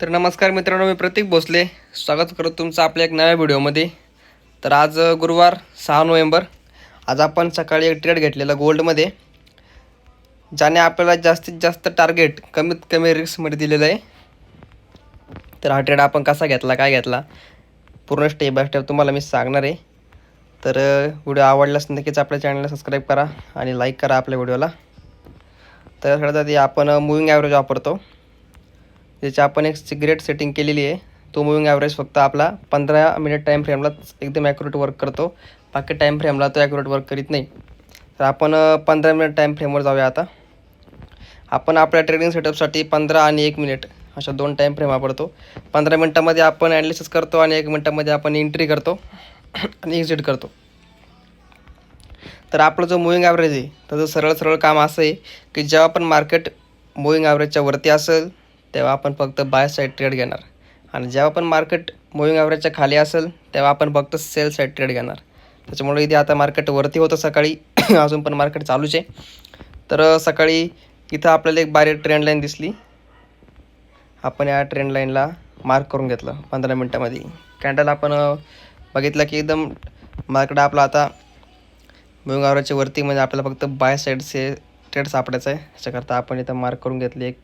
तर नमस्कार मित्रांनो मी प्रतीक भोसले. स्वागत करतो तुमचं आपल्या एक नव्या व्हिडिओमध्ये. तर आज गुरुवार सहा नोव्हेंबर. आज आपण सकाळी एक ट्रेड घेतलेला गोल्डमध्ये ज्याने आपल्याला जास्तीत जास्त टार्गेट कमीत कमी रिस्कमध्ये दिलेलं आहे. तर हा ट्रेड आपण कसा घेतला काय घेतला पूर्ण स्टेप बाय स्टेप तुम्हाला मी सांगणार आहे. तर व्हिडिओ आवडल्यास नक्कीच आपल्या चॅनलला सबस्क्राईब करा आणि लाईक करा आपल्या व्हिडिओला. तर सगळ्यात आधी आपण मुव्हिंग ॲव्हरेज वापरतो. ज्याची आपण एक सिगरेट सेटिंग केलेली आहे. तो मुव्हिंग ॲव्हरेज फक्त आपला पंधरा मिनिट टाईम फ्रेमलाच एकदम ॲक्युरेट वर्क करतो. बाकी टाईम फ्रेमला तो ॲक्युरेट वर्क करीत नाही. तर आपण पंधरा मिनिट टाईम फ्रेमवर जाऊया आता. आपण आपल्या ट्रेडिंग सेटअपसाठी पंधरा आणि एक मिनिट अशा दोन टाईम फ्रेम वापरतो. पंधरा मिनटामध्ये आपण ॲनालिसिस करतो आणि एक मिनटामध्ये आपण एंट्री करतो आणि एक्झिट करतो. तर आपला जो मुव्हिंग ॲव्हरेज आहे त्याचं सरळ सरळ काम असं आहे की जेव्हा पण मार्केट मुव्हिंग ॲव्हरेजच्या वरती असेल तेव्हा आपण फक्त बाय साईड ट्रेड घेणार. आणि जेव्हा पण मार्केट मुव्हिंग ॲव्हरेजच्या खाली असेल तेव्हा आपण फक्त सेल साईड ट्रेड घेणार. त्याच्यामुळे इथे आता मार्केट वरती होतं सकाळी. अजून पण मार्केट चालूच आहे. तर सकाळी इथं आपल्याला एक बारीक ट्रेंड लाईन दिसली. आपण या ट्रेंड लाईनला मार्क करून घेतलं पंधरा मिनटामध्ये. कॅन्डल आपण बघितलं की एकदम मार्केट आपला आता मुंगावराच्या वरती म्हणजे आपल्याला फक्त बाय साईडचे ट्रेड सापडायचं आहे. त्याच्याकरता आपण इथं मार्क करून घेतली एक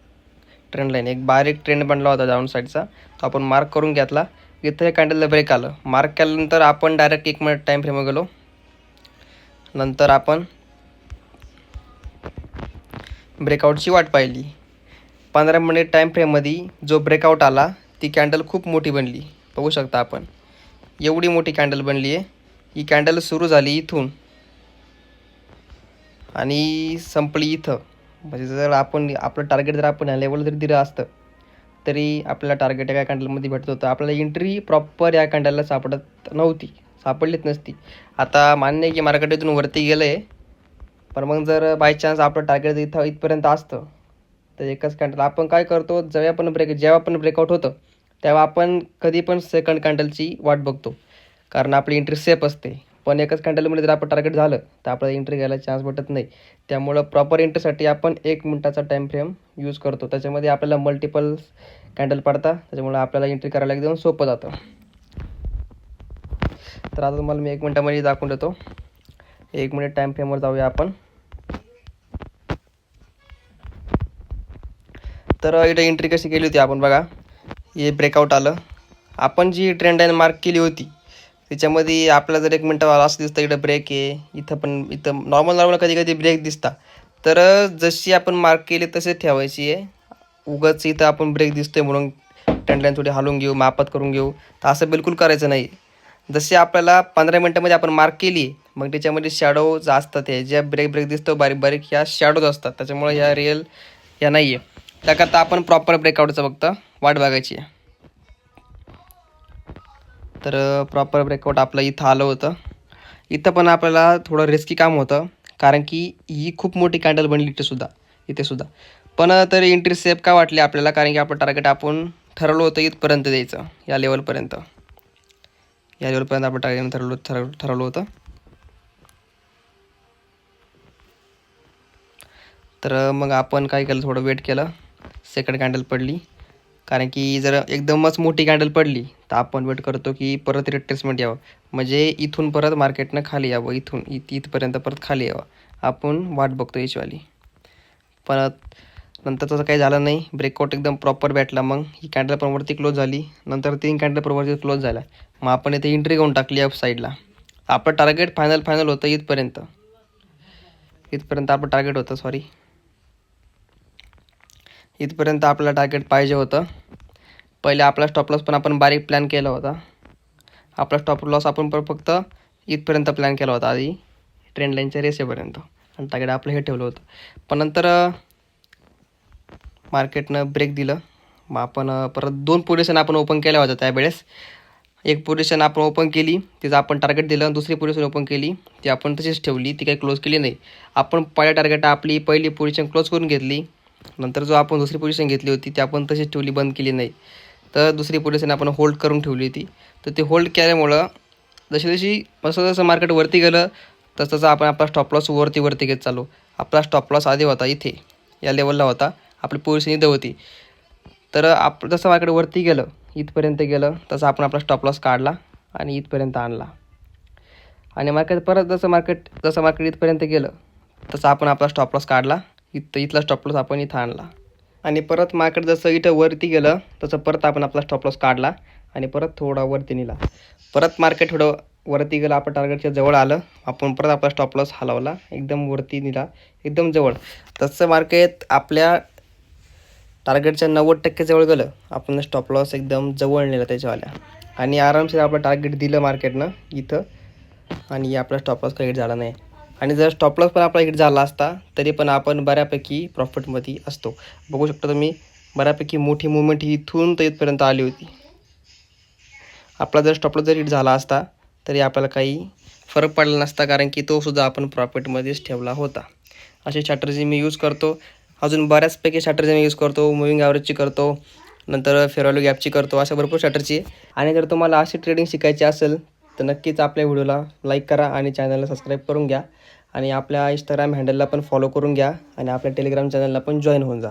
ट्रेंड लाईन एक बारीक ट्रेंड बनला होता डाऊन साईडचा तो आपण मार्क करून घेतला. इथं हे कॅन्डलला ब्रेक आलं. मार्क केल्यानंतर आपण डायरेक्ट एक मिनिट टाईम फ्रेमवर गेलो. नंतर आपण ब्रेकआउटची वाट पाहिली. पंधरा मिनिट टाईम फ्रेममध्ये जो ब्रेकआउट आला ती कॅन्डल खूप मोठी बनली. बघू शकता आपण. एवढी मोठी कॅन्डल बनली आहे ही कॅन्डल सुरू झाली इथून. आणि संपली इथं. म्हणजे जर आपण आपलं टार्गेट जर आपण ह्या लेवल जरी दिलं असतं तरी आपल्याला टार्गेट एका कॅन्डलमध्ये भेटत होतं. आपल्याला एंट्री प्रॉपर या कॅन्डलला सापडत नव्हती सापडलीच नसती. आता मान्य आहे की मार्केट इथून वरती गेलं आहे पण मग जर बाय चान्स आपलं टार्गेट इथं इथपर्यंत असतं तर एकच कॅन्डल आपण काय करतो जेव्हा पण ब्रेक जेव्हा पण ब्रेकआउट होतं तेव्हा आपण कधी पण सेकंड कॅन्डलची वाट बघतो. कारण आपली एंट्री सेफ असते. पण एकच कॅन्डलमध्ये जर आपण टार्गेट झालं तर आपल्याला एंट्री घ्यायला चान्स भेटत नाही. त्यामुळं प्रॉपर एंट्रीसाठी आपण एक मिनटाचा टाईम फ्रेम यूज करतो. त्याच्यामध्ये आपल्याला मल्टिपल कॅन्डल पडतात. त्याच्यामुळं आपल्याला एंट्री करायला एकदम सोपं जातं. तर आता तुम्हाला मी एक मिनटामध्ये दाखवून देतो. एक मिनिट टाईम फ्रेमवर जाऊया आपण. तर इथं एंट्री कशी केली होती आपण बघा. हे ब्रेकआउट आलं. आपण जी ट्रेंड लाईन मार्क केली होती त्याच्यामध्ये आपल्याला जर एक मिनटं असं दिसतं इकडं ब्रेक आहे इथं पण इथं नॉर्मल नॉर्मल कधी कधी ब्रेक दिसता. तर जशी आपण मार्क केली तसे ठेवायची आहे. उगाच इथं आपण ब्रेक दिसतोय म्हणून ट्रेंड थोडी हलवून घेऊ मापात करून घेऊ. तर असं बिलकुल करायचं नाही. जशी आपल्याला पंधरा मिनटामध्ये आपण मार्क केली मग त्याच्यामध्ये शॅडो असतात हे ज्या ब्रेक ब्रेक दिसतो बारीक बारीक ह्या शॅडोज असतात. त्याच्यामुळे ह्या रिअल ह्या नाही आहे त्याकरता आपण प्रॉपर ब्रेकआउटचं फक्त वाट बघायची आहे. तर प्रॉपर ब्रेकआउट आपलं इथं आलं होतं. इथं पण आपल्याला थोडं रिस्की काम होतं कारण की ही खूप मोठी कॅन्डल बनली इथेसुद्धा इथेसुद्धा इथे सुद्धा. पण तरी एंट्री सेफ का वाटली आपल्याला? कारण की आपलं टार्गेट आपण ठरवलं होतं इथपर्यंत द्यायचं या लेवलपर्यंत या लेवलपर्यंत आपण टार्गेट ठरवलं ठरव ठरवलं होतं. तर मग आपण काय केलं? थोडं वेट केलं. सेकंड कॅन्डल पडली. कारण की जर एकदमच मोठी कॅन्डल पडली तर आपण वेट करतो की परत रिट्रेसमेंट यावं. म्हणजे इथून परत मार्केटनं खाली यावं इथून इथ इथपर्यंत परत खाली यावं. आपण वाट बघतो याचीवाली परत नंतर तसं काही झालं नाही. ब्रेकआउट एकदम प्रॉपर भेटला मग. ही कॅन्डल पण वरती क्लोज झाली. नंतर तीन कॅन्डल पण वरती क्लोज झाला मग आपण इथे एंट्री घेऊन टाकली अप साईडला आपलं टार्गेट फायनल फायनल होतं इथपर्यंत. इथपर्यंत आपलं टार्गेट होतं सॉरी इथपर्यंत आपलं टार्गेट पाहिजे होतं. पहिले आपला स्टॉप लॉस पण आपण बारीक प्लॅन केला होता. आपला स्टॉप लॉस आपण पण फक्त इथपर्यंत प्लॅन केला होता आधी. ट्रेंड लाईनच्या रेसेपर्यंत आणि टार्गेट आपलं हे ठेवलं होतं. पण नंतर मार्केटनं ब्रेक दिलं. मग आपण परत दोन पोझिशन आपण ओपन केल्या होत्या त्यावेळेस. एक पोझिशन आपण ओपन केली तिचं आपण टार्गेट दिलं. दुसरी पोझिशन ओपन केली ती आपण तशीच ठेवली. ती काही क्लोज केली नाही. आपण पहिल्या टार्गेट आपली पहिली पोझिशन क्लोज करून घेतली. नंतर जो आपण दुसरी पोझिशन घेतली होती ती आपण तशीच ठेवली बंद केली नाही. तर दुसरी पोझिशन आपण होल्ड करून ठेवली होती. तर ते होल्ड केल्यामुळं जशी जशी जसं जसं मार्केट वरती गेलं तसं तसं आपण आपला स्टॉप लॉस वरती वरती घेत चालू आपला स्टॉप लॉस आधी होता इथे या लेवलला होता. आपली पोझिशन इथं होती. तर आप जसं मार्केट वरती गेलं इथपर्यंत गेलं तसं आपण आपला स्टॉप लॉस काढला आणि इथपर्यंत आणला. आणि मार्केट परत जसं मार्केट जसं मार्केट इथपर्यंत गेलं तसं आपण आपला स्टॉप लॉस काढला. इथं इथला स्टॉप लॉस आपण इथं आणला. आणि परत मार्केट जसं इथं वरती गेलं तसं परत आपण आपला स्टॉपलॉस काढला आणि परत थोडा वरती नेला. परत मार्केट थोडं वरती गेलं आपण टार्गेटच्या जवळ आलं आपण परत आपला स्टॉप लॉस हलवला एकदम वरती नेला एकदम जवळ. तसं मार्केट आपल्या टार्गेटच्या नव्वद टक्के जवळ गेलं आपण स्टॉपलॉस एकदम जवळ नेलं त्याच्यावाल्या. आणि आरामशीर आपलं टार्गेट दिलं मार्केटनं इथं. आणि आपला स्टॉपलॉस काही झाला नाही. आणि जर स्टॉपलॉस पण आपला हिट झाला असता तरी पण आपण बऱ्यापैकी प्रॉफिटमध्ये असतो. बघू शकता तुम्ही बऱ्यापैकी मोठी मुवमेंट ही इथून तर इथपर्यंत आली होती. आपला जर स्टॉपलॉस जर हिट झाला असता तरी आपल्याला काही फरक पडला नसता कारण की तोसुद्धा आपण प्रॉफिटमध्येच ठेवला होता. असे स्ट्रॅटर्जी मी यूज करतो. अजून बऱ्याचपैकी स्ट्रॅटर्जी मी यूज करतो. मुव्हिंग ॲव्हरेजची करतो. नंतर फेरॉलो गॅपची करतो. अशा भरपूर स्ट्रॅटर्जी आणि जर तुम्हाला अशी ट्रेडिंग शिकायची असेल तर नक्कीच आपल्या व्हिडिओला लाईक करा आणि चॅनलला सबस्क्राईब करून घ्या. आणि आपल्या इंस्टाग्राम हँडलला पण फॉलो करून घ्या. आणि आपल्या टेलिग्राम चॅनलला पण जॉईन होऊन जा.